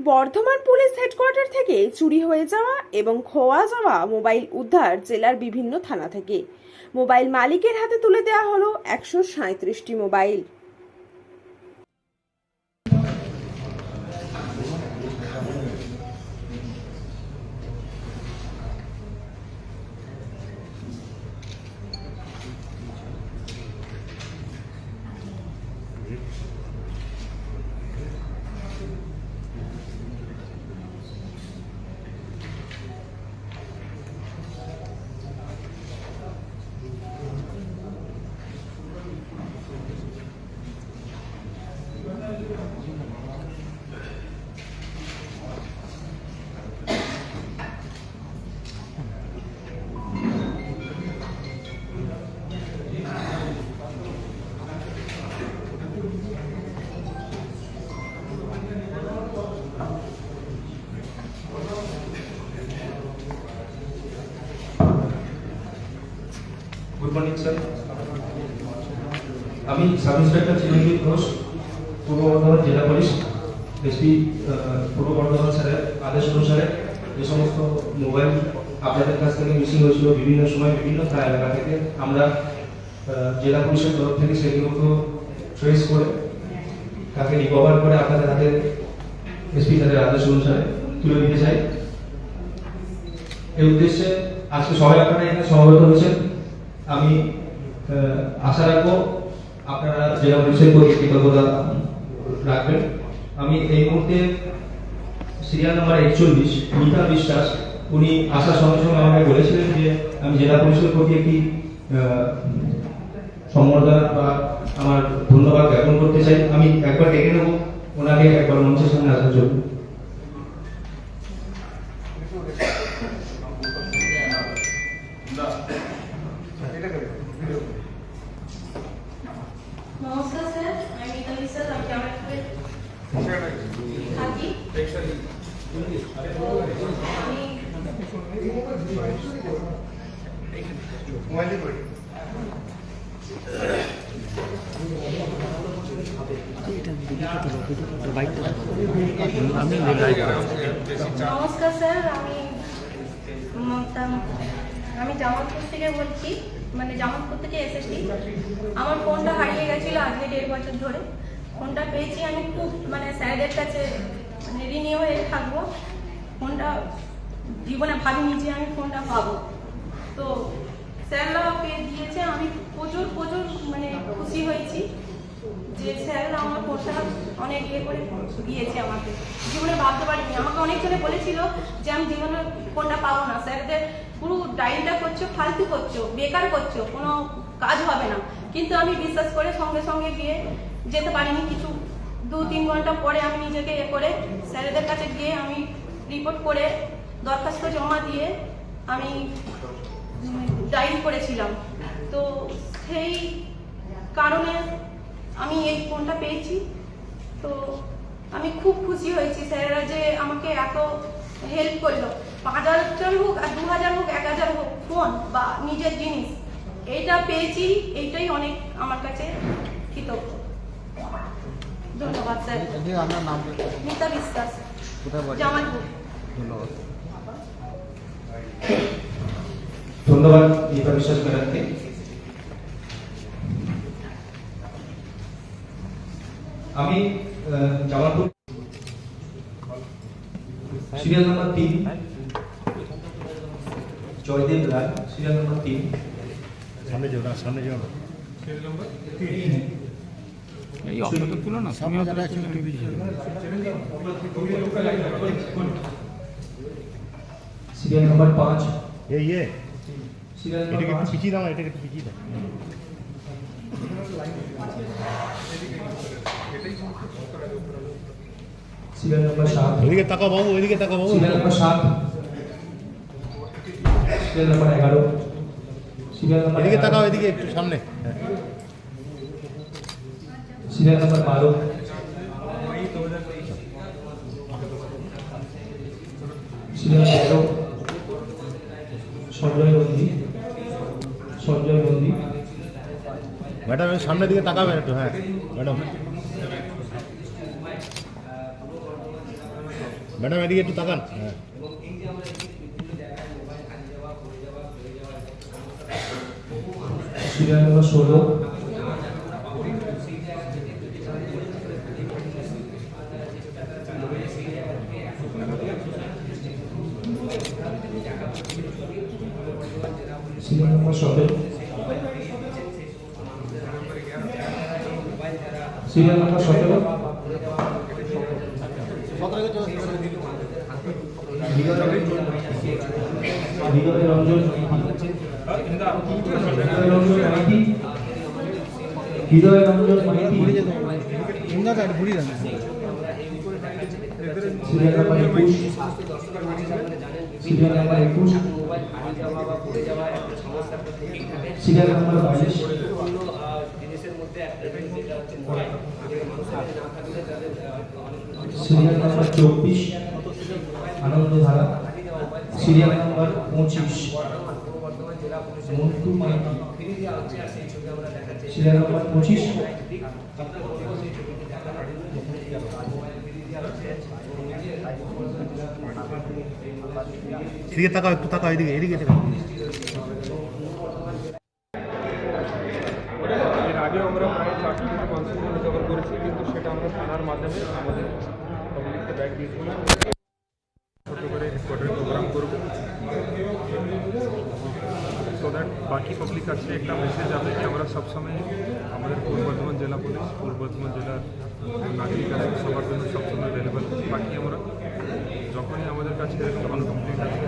Bardhaman police headquarter থেকে চুরি হয়ে যাওয়া এবং খোয়া যাওয়া মোবাইল উদ্ধার জেলার বিভিন্ন থানা থেকে। মোবাইল মালিকের হাতে তুলে দেওয়া হলো একশো মোবাইল। গুড মর্নিং স্যার আমি সাব ইন্সপেক্টর চিরঞ্জিত ঘোষ, পূর্ব বর্ধমান জেলা পুলিশ, এসপি পূর্ব বর্ধমান স্যারের আদেশ অনুসারে যে সমস্ত মোবাইল আপনাদের কাছ থেকে মিসিং হয়েছিল বিভিন্ন সময়, বিভিন্ন এলাকা থেকে। আমরা জেলা পুলিশের তরফ থেকে সেগুলোকে ট্রেস করে তাকে রিকভার করে আপনাদের হাতে, এসপি স্যারের আদেশ অনুসারে তুলে দিতে চাই। এই উদ্দেশ্যে আজকে সবাই আপনারা এখানে সমবেত হয়েছেন। আমি আশা রাখব আপনারা জেলা পুলিশের প্রতি কৃতজ্ঞতা রাখবেন। আমি এই মুহূর্তে সিরিয়াল নাম্বার একচল্লিশ, মিতা বিশ্বাস, উনি আসার সঙ্গে সঙ্গে আমাকে বলেছিলেন যে, আমি জেলা পুলিশের প্রতি একটি সম্বর্ধনা বা আমার ধন্যবাদ জ্ঞাপন করতে চাই। আমি একবার ডেকে নেব, ওনাকে একবার মঞ্চের সামনে আসার জন্য। নমস্কার স্যার আমি মিতা বিশ্বাস আমি জামালপুরে থাকি। আমি নমস্কার স্যার আমি মমতা আমি জামালপুর থেকে বলছি। মানে জামালপুর থেকে এসেছি, আমার ফোনটা হারিয়ে গেছিল আজকে দেড় বছর ধরে। ফোনটা পেয়েছি আমি খুব মানে স্যারদের কাছে মানে ঋণী হয়ে থাকব। ফোনটা, জীবনে ভাবিনি যে আমি ফোনটা পাবো। তো স্যাররা ওকে দিয়েছে, আমি প্রচুর প্রচুর মানে খুশি হয়েছি। যে স্যাররা আমার ফোনটা অনেক ইয়ে করে দিয়েছে আমাকে। জীবনে ভাবতে পারিনি। আমাকে অনেকজনে বলেছিল যে আমি জীবনে ফোনটা পাবো না। স্যারদের পুরো ডাইনটা করছ, ফালতু করছ, বেকার করছ, কোনো কাজ হবে না। কিন্তু আমি বিশ্বাস করে সঙ্গে সঙ্গে গিয়ে যেতে পারিনি। কিছু দু তিন ঘণ্টা পরে আমি নিজেকে এ করে স্যারেদের কাছে গিয়ে আমি রিপোর্ট করে দরখাস্ত জমা দিয়ে আমি ডায়েরি করেছিলাম। তো সেই কারণে আমি এই ফোনটা পেয়েছি। তো আমি খুব খুশি হয়েছি স্যারেরা যে আমাকে এত হেল্প করল। পাঁচ হাজার হোক আর দু হাজার হোক এক হাজার হোক ফোন বা নিজের জিনিস এইটা পেয়েছি এইটাই অনেক আমার কাছে কৃতজ্ঞ। ধন্যবাদ স্যার। আপনার নাম মিতা বিশ্বাস জামালপুর। ধন্যবাদ। ধন্যবাদ দীপা বিশ্বাস ম্যাডামকে আমি জামালপুর সিরিয়াল নাম্বার তিন। জয়দেব রায় সিরিয়াল নাম্বার তিন। সামনে যাও না সামনে যাও না। এই অপরাধ তুলো না সামনে যারা আছে একটু সিরিয়াল নাম্বার পাঁচ। এই ইয়ে সিরিয়াল এটাকে নাম্বার পিছিয়ে দাও এটাকে পিছিয়ে দাও। সিরিয়াল নাম্বার সাত ওইদিকে তাকাও বাবু ওইদিকে তাকাও বাবু। সিরিয়াল নাম্বার সাত। সিরিয়াল নাম্বার এগারো। সিরিয়াল নাম্বার এদিকে তাকাও এদিকে একটু সামনে। সিরিয়াল নাম্বার বারো। সিরিয়াল তেরো। সঞ্জয় নন্দী সঞ্জয় নন্দী ম্যাডাম সামনের দিকে তাকাবেন একটু হ্যাঁ। ম্যাডাম। ম্যাডাম এদিকে একটু তাকান। হ্যাঁ সিরিয়াল নম্বর ষোলো সিরিয়াল নম্বর সতেরো সিরিয়াল নম্বর সতেরো হৃদয় রঞ্জন হৃদয় রঞ্জন মাইতি হৃদয় রঞ্জন মাইতি সিরিয়াল চব্বিশ আনন্দধারা সিরিয়াল নাম্বার পঁচিশ। মন্টু মাইতি। সিরিয়াল নাম্বার পঁচিশ। এদিকে তাকাও একটু তাকাও এদিকে এদিকে তাকাও। এর আগে আমরা প্রায় চারটি থেকে পাঁচশো করেছি কিন্তু সেটা আমরা থানার মাধ্যমে আমাদের পাবলিককে ব্যাক দিয়েছিলাম। দ্যাট বাকি পাবলিক কাছে একটা মেসেজ যাবে যে আমরা সবসময় আমাদের পূর্ব বর্ধমান জেলা পুলিশ, পূর্ব বর্ধমান জেলার নাগরিক আছে, সবার জন্য সবসময় অ্যাভেলেবল বাকি আমরা যখনই আমাদের কাছে কমপ্লিট আছে